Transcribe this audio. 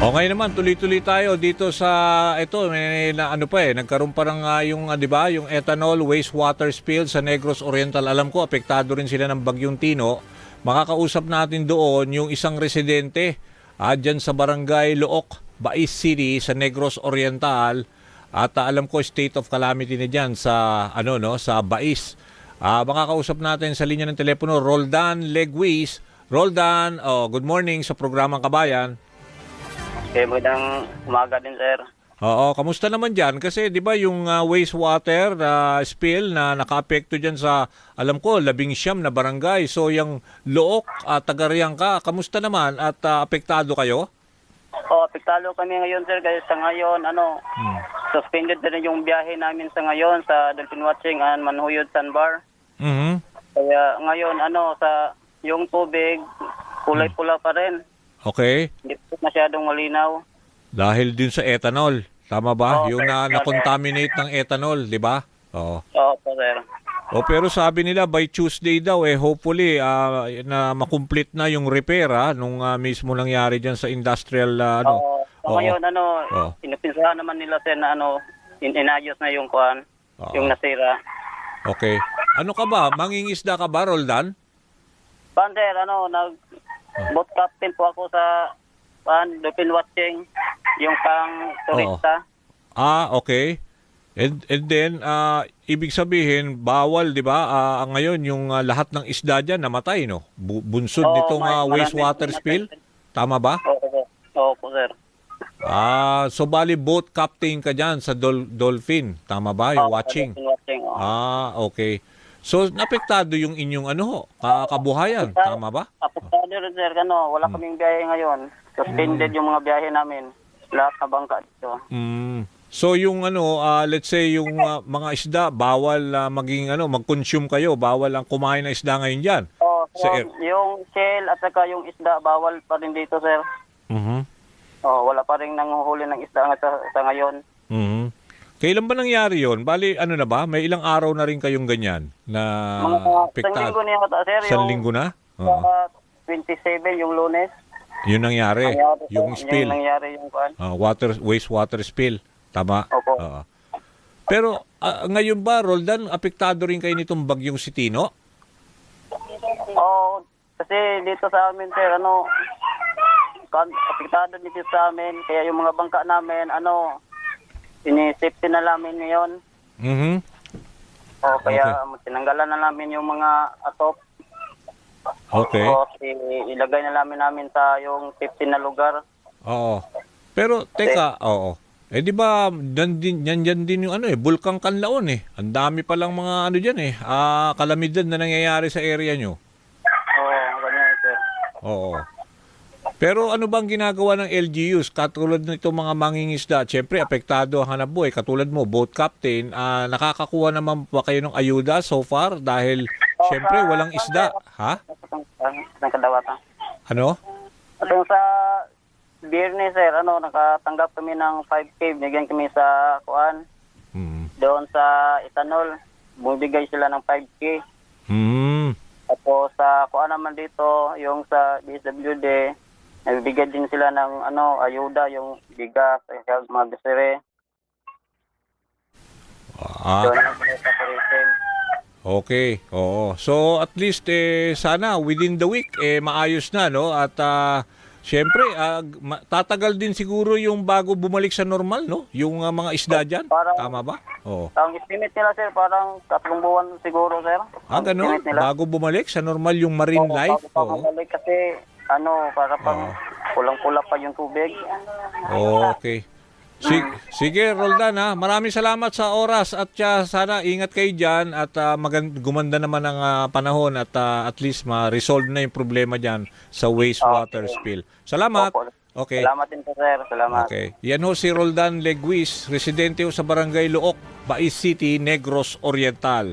O ngayon naman, tuloy-tuloy tayo dito sa ito, may, na, ano pa eh, nagkaroon pa ng ah, yung, ah, di ba, yung ethanol wastewater spill sa Negros Oriental. Alam ko, apektado rin sila ng Bagyong Tino. Makakausap natin doon yung isang residente ah, dyan sa barangay Look, Bais City sa Negros Oriental. At ah, alam ko, state of calamity na dyan sa, ano, no, sa Bais. Ah, makakausap natin sa linya ng telepono, Roldan Legwis. Roldan, oh, good morning sa programang Kabayan. Okay, magandang umaga din, sir. Oo, kamusta naman dyan? Kasi di ba yung ah, wastewater ah, spill na nakaapekto dyan sa, alam ko, labing siyam na barangay. So yung Look, at Tagariang ka, kamusta naman at ah, apektado kayo? O, apektado kami ngayon, sir, kasi sa ngayon, ano, suspended na rin yung biyahe namin sa ngayon sa Dolphin Watching and Manhuyod Sandbar. Mhm. Kaya ngayon, ano, sa yung tubig, kulay-pula pa rin. Okay. Hindi po masyadong malinaw. Dahil din sa ethanol. Tama ba? Oo, yung na, na-contaminate ng ethanol, di ba? Oo. Oo po, sir. O pero sabi nila by Tuesday daw eh hopefully ah, na makomplete na yung repair ah, nung ah, mismo nangyari diyan sa industrial ah, ano. Oo. Oo. So, ngayon, ano, Oo. inupinsahan naman nila, sir, na ano, in inayos na yung kuan, Oo. yung nasira. Okay. Ano ka ba? Mangingisda ka ba, Roldan? Pan, sir, ano, nag, boat captain po ako sa, pan, Dolphin Watching, yung pang turista. Ah, okay. And, and then, ah, ibig sabihin, bawal, di ba? Ah, ngayon, yung ah, lahat ng isda dyan namatay, no? Bu- bunsod Oo, nitong may- ah, maraming wastewater namatay. spill? Tama ba? Oo po. Oo po, sir. Ah, so bali boat captain ka dyan sa Dol- Dolphin. Tama ba? Yung Oo, watching. Dolphin Watching, oo. Ah, okay. So, napektado yung inyong ano, ho, ka- kabuhayan. Tama ba? Apuntado rin, sir, ano, wala kaming biyahe ngayon. Suspended yung mga biyahe namin. Lahat na bangka dito. Mm. So yung ano, ah, let's say yung ah, mga isda, bawal ah, maging ano, mag-consume kayo, bawal ang kumain ng isda ngayon diyan. Oh, so, Sir. yung shell at saka yung isda, bawal pa rin dito, sir. Mhm. Oh, wala pa rin nanguhuli ng isda nga sa, sa ngayon. Mhm. Kailan ba nangyari 'yon? Bali ano na ba? May ilang araw na rin kayong ganyan na mga isang Ah, apektado. linggo niya ata, sir. Isang yung, linggo na? Sa Oo. 27, yung lunes. Yun nangyari, nangyari, yung spill. Yung nangyari yung kuan. Ah, water wastewater spill. Tama? Opo. Oo. Pero ah, ngayon ba, Roldan, apektado rin kayo nitong bagyong si Tino? Oo, kasi dito sa amin, sir, ano, apektado dito sa amin, kaya yung mga bangka namin, ano, ini-safety na namin ngayon. Mhm. O, kaya tinanggalan na namin yung mga atop. Okay. O, i- ilagay na namin namin sa yung safety na lugar. Oo. Pero teka, oo. Eh di ba dan din yan yan din yung ano eh, Bulkang Kanlaon eh. Ang dami pa lang mga ano diyan eh, ah kalamidad na nangyayari sa area nyo. Oo, ganyan, sir. Oo. Pero ano bang ginagawa ng LGUs katulad nito mga mangingisda? Siyempre apektado ang hanap buhay. Katulad mo, boat captain, ah, nakakakuha naman ba kayo ng ayuda so far dahil siyempre walang isda, ha? Kadawatan. Ano? At yung sa Biyernes, sir, ano, nakatanggap kami ng 5K. Bigyan kami sa kuan. Hmm. Doon sa ethanol, bumibigay sila ng 5K. Hmm. Tapos sa kuan naman dito, yung sa DSWD, nagbibigay din sila ng ano, ayuda, yung bigas, yung mga gasere. Ah, Doon sa. Okay, oo. So at least eh sana within the week eh maayos na no at ah, syempre ah, ma- tatagal din siguro yung bago bumalik sa normal no yung ah, mga isda diyan. Parang- Tama ba? Oo. Ang estimate nila, sir, parang tatlong buwan siguro, sir. Ah, Ang ganun? Bago bumalik sa normal yung marine Oo, life. bago pa Oo. mabalik kasi, ano, para pang kulang-kula pa yung tubig. Okay. Sige, sige Roldan ha. Maraming salamat sa oras at ah, sana ingat kayo diyan at ah, magan- gumanda naman ang ah, panahon at ah, at least ma-resolve na yung problema diyan sa wastewater Okay. spill. Salamat. Opo. Okay. Salamat din po, sir. Salamat. Okay. Yan ho si Roldan Legwis, residente ho sa Barangay Look, Bais City, Negros Oriental.